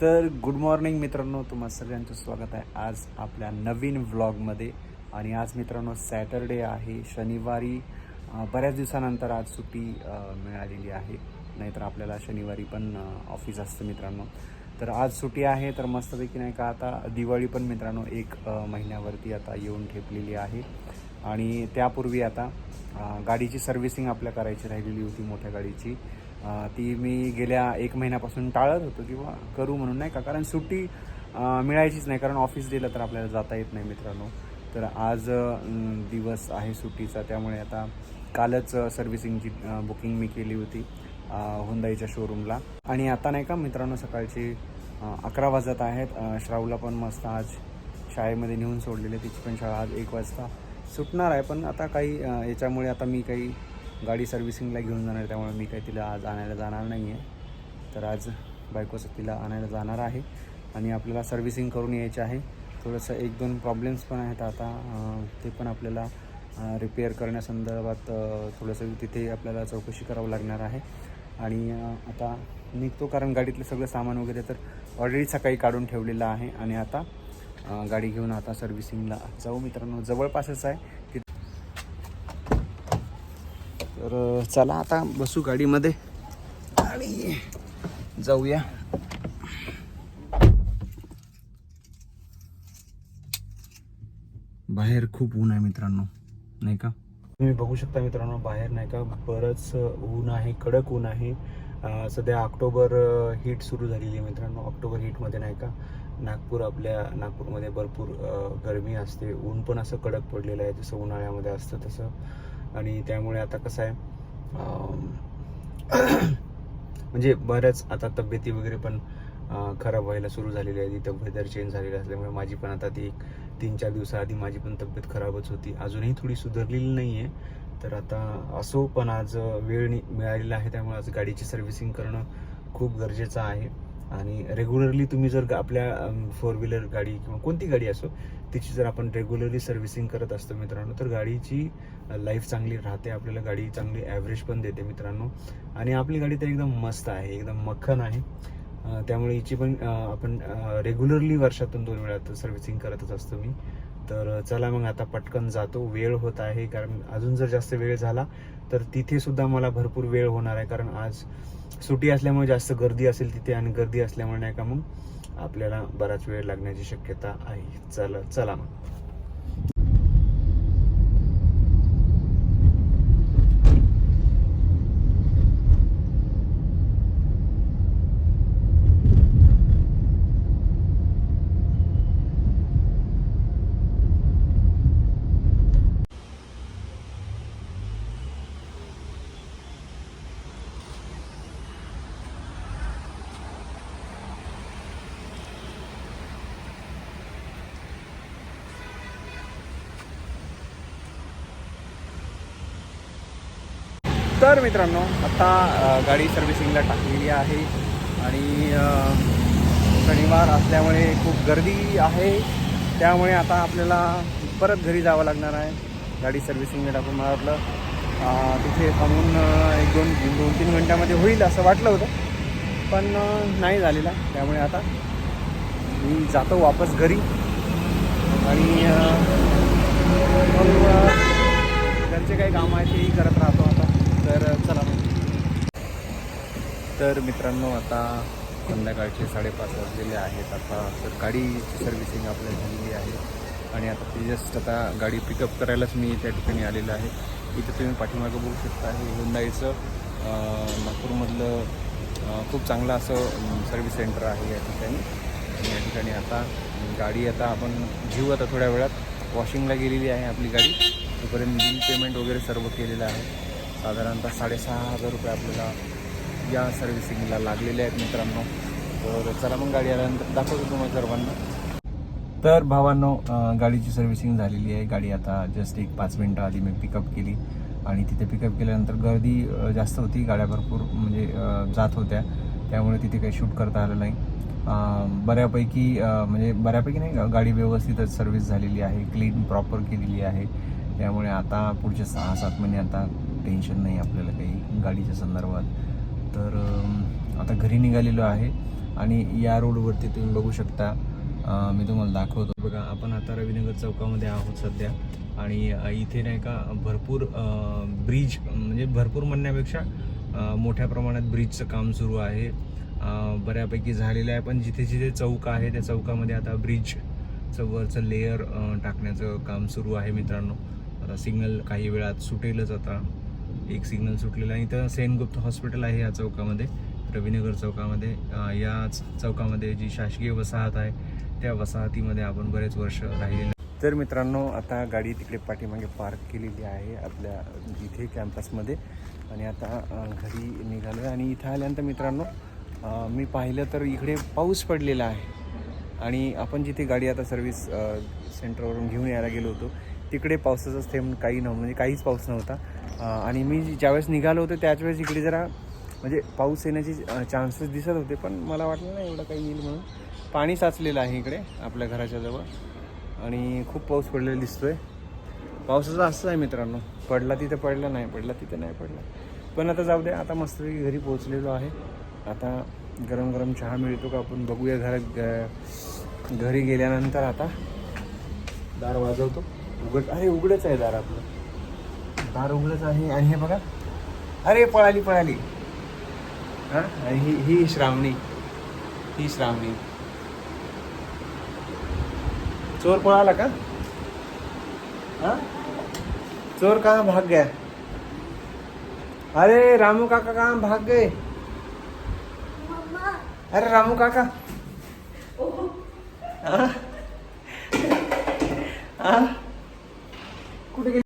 तर good morning मित्रांनो तुम्हा सगळ्यांचं स्वागत आहे. आज आपल्या नवीन व्लॉगमध्ये आणि आज मित्रांनो सॅटरडे आहे शनिवारी बऱ्याच दिवसानंतर आज सुट्टी मिळालेली आहे. नाहीतर आपल्याला शनिवारी पण ऑफिस असतं मित्रांनो. तर आज सुट्टी आहे तर मस्तपैकी नाही का आता दिवाळी पण मित्रांनो एक महिन्यावरती आता येऊन ठेपलेली आहे. आणि त्यापूर्वी आता गाडीची सर्व्हिसिंग आपल्या करायची राहिलेली होती मोठ्या गाडीची. ती मी गेल्या एक महिन्यापासून टाळत होतो किंवा करू म्हणून नाही का? कारण सुट्टी मिळायचीच नाही कारण ऑफिस दिलं तर आपल्याला जाता येत नाही मित्रांनो. तर आज दिवस आहे सुट्टीचा त्यामुळे आता कालच सर्व्हिसिंगची बुकिंग मी केली होती हुंदाईच्या शोरूमला आणि आता नाही का मित्रांनो सकाळची अकरा वाजत आहेत. श्राऊला श्रावला पण मस्त आज शाळेमध्ये नेऊन सोडलेले तिची पण शाळा आज एक वाजता. सुटणार आहे पण आता काही याच्यामुळे आता मी काही गाडी सर्व्हिसिंगला घेऊन जाणार त्यामुळे मी काही तिला आज आणायला जाणार नाही आहे. तर आज बायकोचं तिला आणायला जाणार आहे आणि आपल्याला सर्व्हिसिंग करून यायचे आहे. थोडंसं एक दोन प्रॉब्लेम्स पण आहेत आता ते पण आपल्याला रिपेअर करण्यासंदर्भात थोडंसं तिथे आपल्याला चौकशी करावं लागणार आहे. आणि आता निघतो कारण गाडीतलं सगळं सामान वगैरे तर ऑलरेडी सकाळी काढून ठेवलेलं आहे. आणि आता गाडी घेऊन आता सर्व्हिसिंगला जाऊ मित्रांनो. जवळपासच आहे. तर चला आता बसू गाडीमध्ये. आणि जाऊया. बाहेर खूप ऊन आहे मित्रांनो. नाही का? तुम्ही बघू शकता मित्रांनो बाहेर नाही का बरंच ऊन आहे कडक ऊन आहे. सध्या ऑक्टोबर हीट सुरू झालेली आहे मित्रांनो. ऑक्टोबर हीटमध्ये नाही का नागपूर आपल्या नागपूरमध्ये भरपूर गर्मी गरमी असते. ऊन पण असं कडक पडलेलं आहे जसं उन्हाळ्यामध्ये असतं तसं. आणि त्यामुळे आता कसं आहे म्हणजे बऱ्याच आता तब्येती वगैरे पण खराब व्हायला सुरू झालेली आहे. ती वेदर चेंज झालेली असल्यामुळे माझी पण आता ती एक तीन चार दिवसाआधी माझी पण तब्येत खराबच होती. अजूनही थोडी सुधारलेली नाही आहे तर आता असो पण आज वेळ नि- मिळालेला आहे त्यामुळे आज गाडीची सर्व्हिसिंग करणं खूप गरजेचं आहे. आणि रेग्युलरली तुम्ही जर आपल्या फोर व्हीलर गाडी किंवा कोणती गाडी असो तिची जर आपण रेग्युलरली सर्व्हिसिंग करत असतो मित्रांनो तर गाडीची लाईफ चांगली राहते आपल्याला गाडी चांगली ॲव्हरेज पण देते मित्रांनो. आणि आपली गाडी तर एकदम मस्त आहे एकदम मक्खन आहे. त्यामुळे हिची पण आपण रेग्युलरली वर्षातून दोन वेळा सर्व्हिसिंग करतच असतो मी. तर चला मग आता पटकन जातो. वेळ होत आहे कारण अजून जर जास्त वेळ झाला तर तिथे सुद्धा मला भरपूर वेळ होणार आहे कारण आज सुटी असल्यामुळे जास्त गर्दी असेल तिथे आणि गर्दी असल्यामुळे नाही का मग आपल्याला बराच वेळ लागण्याची शक्यता आहे. चला चला मग. तर मित्रांनो आता गाडी सर्व्हिसिंगला टाकलेली आहे आणि शनिवार असल्यामुळे खूप गर्दी आहे. त्यामुळे आता आपल्याला परत घरी जावं लागणार आहे. गाडी सर्व्हिसिंगला टाकून मला वाटलं तिथे थांबून एक दोन दोन तीन घंट्यामध्ये होईल असं वाटलं होतं. पण नाही झालेला. त्यामुळे आता मी जातो वापस घरी. आणि अ, मग अ, घरचे काही कामं आहेत तेही करत राहतो आता तर चला मग तर मित्रांनो आता संध्याकाळचे साडेपाच वाजलेले आहेत. आता तर गाडीची सर्व्हिसिंग आपल्याला झालेली आहे. आणि आता ते जस्ट आता गाडी पिकअप करायलाच मी त्या ठिकाणी आलेलं आहे. इथं तुम्ही पाठीमागं बघू शकता हे हुंदाईचं नागपूरमधलं खूप चांगलं असं सर्व्हिस सेंटर आहे या ठिकाणी. आणि या ठिकाणी आता गाडी आता आपण घेऊ आता थोड्या वेळात. वॉशिंगला गेलेली आहे आपली गाडी. तोपर्यंत बिल पेमेंट वगैरे सर्व केलेलं आहे. साधारणतः साडेसहा हजार रुपये आपल्याला या सर्व्हिसिंगला लागलेले आहेत मित्रांनो. तर चला मग गाडी आल्यानंतर दाखवतो तुम्हाला सर्वांना. तर भावांनो गाडीची सर्व्हिसिंग झालेली आहे. गाडी आता जस्ट एक पाच मिनटं आधी मी पिकअप केली. आणि तिथे पिकअप केल्यानंतर गर्दी जास्त होती. गाड्या भरपूर म्हणजे जात होत्या. त्यामुळे तिथे काही शूट करता आलं नाही. बऱ्यापैकी म्हणजे बऱ्यापैकी नाही गाडी व्यवस्थितच सर्व्हिस झालेली आहे. क्लीन प्रॉपर केलेली आहे. त्यामुळे आता पुढचे सहा सात महिने आता टेन्शन नाही आपल्याला काही गाडीच्या संदर्भात. तर आता घरी निघालेलो आहे आणि या रोडवरती तुम्ही बघू शकता. मी तुम्हाला दाखवतो. बघा आपण आता रविनगर चौकामध्ये आहोत सध्या. आणि इथे नाही का भरपूर ब्रिज म्हणजे भरपूर म्हणण्यापेक्षा मोठ्या प्रमाणात ब्रिजचं काम सुरू आहे. बऱ्यापैकी झालेलं आहे. पण जिथे जिथे चौक आहे त्या चौकामध्ये आता ब्रिजचं वरचं लेअर टाकण्याचं काम सुरू आहे मित्रांनो. आता सिग्नल काही वेळात सुटेलच आता. एक सिग्नल सुटलेला आहे. इथं सेनगुप्त हॉस्पिटल आहे या चौकामध्ये रविनगर चौकामध्ये. याच चौकामध्ये जी शासकीय वसाहत आहे त्या वसाहतीमध्ये आपण बरेच वर्ष राहिलेलं तर मित्रांनो आता गाडी तिकडे पाठीमागे पार्क केलेली आहे आपल्या इथे कॅम्पसमध्ये आणि आता घरी निघालो आहे. आणि इथं आल्यानंतर मित्रांनो मी पाहिलं तर इकडे पाऊस पडलेला आहे. आणि आपण जिथे गाडी आता सर्व्हिस सेंटरवरून घेऊन यायला गेलो होतो तिकडे पावसाचाच थेंब काही नव्हतं म्हणजे काहीच पाऊस नव्हता. आणि मी ज्यावेळेस निघालो होतो त्याच वेळेस इकडे जरा म्हणजे पाऊस येण्याचे चान्सेस दिसत होते पण मला वाटलं नाही एवढं काही येईल म्हणून. पाणी साचलेलं आहे इकडे आपल्या घराच्या जवळ. आणि खूप पाऊस पडलेला दिसतोय. पावसाचा असं आहे मित्रांनो पडला तिथं पडला नाही पडला तिथं नाही पडला. पण आता जाऊ दे आता मस्त घरी पोहोचलेलो आहे. आता गरम गरम चहा मिळतो का आपण बघूया घरात ग- घरी गेल्यानंतर आता. दार वाजवतो. उघड अरे उघडच आहे दार आपलं. दार उघडच आहे आणि हे बघा. अरे पळाली पळाली. हां? आणि ही ही श्रावणी. ही श्रावणी. चोर पळाला का? हाँ? चोर कहाँ भाग गया? अरे रामू काका कहाँ भाग गए? अरे रामू काका. हाँ? हाँ? कुठे गेले?